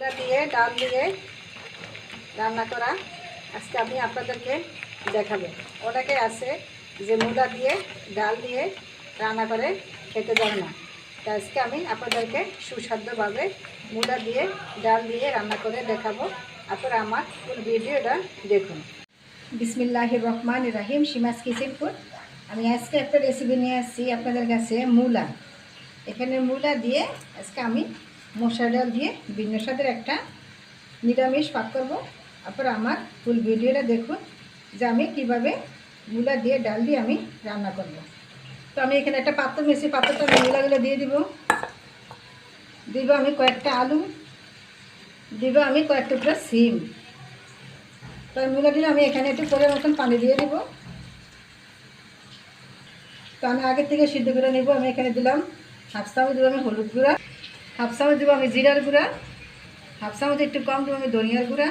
মূলা দিয়ে, ডাল দিয়ে রান্না করা। আজকে আমি আপনাদেরকে দেখাবো। অনেকে আছে যে মূলা দিয়ে, ডাল দিয়ে রান্না করে, খেতে জানে না। তা আজকে আমি আপনাদেরকে সুস্বাদ্যভাবে মূলা দিয়ে, ডাল দিয়ে রান্না করে দেখাবো। আপনারা আমার ফুল ভিডিওটা দেখুন। বিসমিল্লাহ রহমান রাহিম সীমাস কিসিমপুর আমি আজকে একটা রেসিপি নিয়ে আসছি আপনাদের কাছে, মূলা। এখানে মূলা দিয়ে আজকে আমি মশলা ডাল দিয়ে ভিন্ন স্বাদের একটা নিরামিষ পাক করব। আপনারা আমার ফুল ভিডিওটা দেখুন যে আমি কীভাবে মূলা দিয়ে ডাল দিয়ে আমি রান্না করব। তো আমি এখানে একটা পাত্র মেশি পাত্রটা আমি মূলাগুলো দিয়ে দিব। দিব আমি কয়েকটা আলু, দিব আমি কয়েক টুকরা সিম। তো মূলা দিলে আমি এখানে একটু করে মতন পানি দিয়ে দিব। তো আমি আগে থেকে সিদ্ধ করে নেব, আমি এখানে দিলাম হাফ চামচ, দেবো আমি হলুদ গুঁড়া। হাফ চামচ দেবো আমি জিরার গুঁড়া, হাফ চামচ একটু কম দেবো আমি ধনিয়ার গুঁড়া,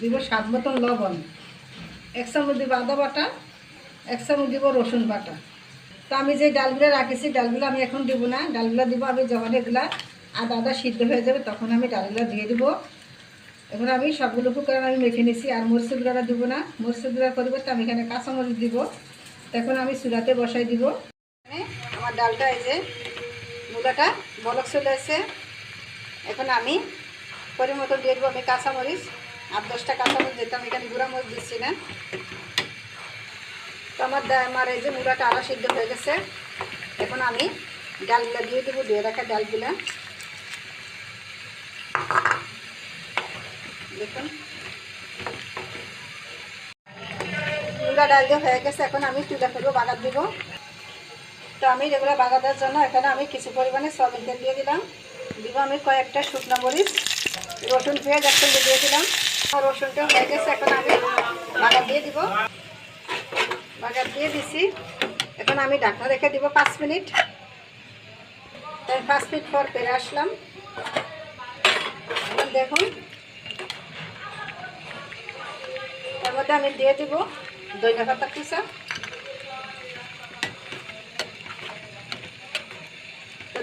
দিব স্বাদ মতন লবণ। এক চামচ দিব আদা বাটা, এক চামচ দিব রসুন বাটা। তো আমি যে ডালগুলো রাখেছি, ডালগুলো আমি এখন দিব না। ডালগুলো দিব আমি যখন এগুলা আদা আদা সিদ্ধ হয়ে যাবে তখন আমি ডালগুলো দিয়ে দিব। এখন আমি সবগুলো করে আমি মেখে নিছি, আর মরচি গুঁড়াটা দিব না। মরচি গুঁড়ার পরিবর্তে আমি এখানে কাঁচামরিচ দিব। তখন আমি চুলাতে বসাই দিব। এখানে আমার ডালটা এই যে মুগাটা বলক চলে এসে এখন আমি পরিমতো দিয়ে দেবো। আমি কাঁচামরিচ আট দশটা কাঁচামরিচ দিতাম। এখানে গুঁড়া মরিচ দিচ্ছি না। তো আমার আমার এই যে মুড়াটা আরও সিদ্ধ হয়ে গেছে। এখন আমি ডালগুলো দিয়ে দেবো। দিয়ে রাখা ডালগুলা। দেখুন। মুগা ডাল দিয়ে হয়ে গেছে। এখন আমি চুলা করব বাগার দিব। তো আমি যেগুলো বাগা দেওয়ার জন্য এখানে আমি কিছু পরিমাণে সয়াবিন তেল দিয়ে দিলাম। দিব আমি কয়েকটা শুকনো মরিচ, রসুন, পেঁয়াজ একসঙ্গে দিয়ে দিলাম। আর রসুনটা হয়ে গেছে, এখন আমি বাগার দিয়ে দিব। বাগার দিয়ে দিছি। এখন আমি ঢাকনা রেখে দিব পাঁচ মিনিট। তাই পাঁচ মিনিট পর ফিরে আসলাম। দেখুন তার মধ্যে আমি দিয়ে দিব দইনা পাতা কুচা।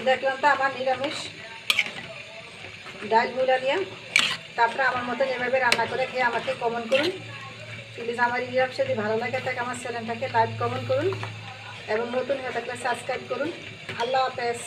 দেখলাম তো আমার নিরামিষ ডাল গুঁড়া দিয়ে তারপরে আমার মতন এভাবে রান্না করে খেয়ে আমাকে কমেন্ট করুন। প্লিজ আমার ইরাম যদি ভালো লাগে থাকে আমার চ্যানেলটাকে লাইক কমেন্ট করুন এবং নতুন হয়ে থাকলে সাবস্ক্রাইব করুন। আল্লাহ হাফেজ।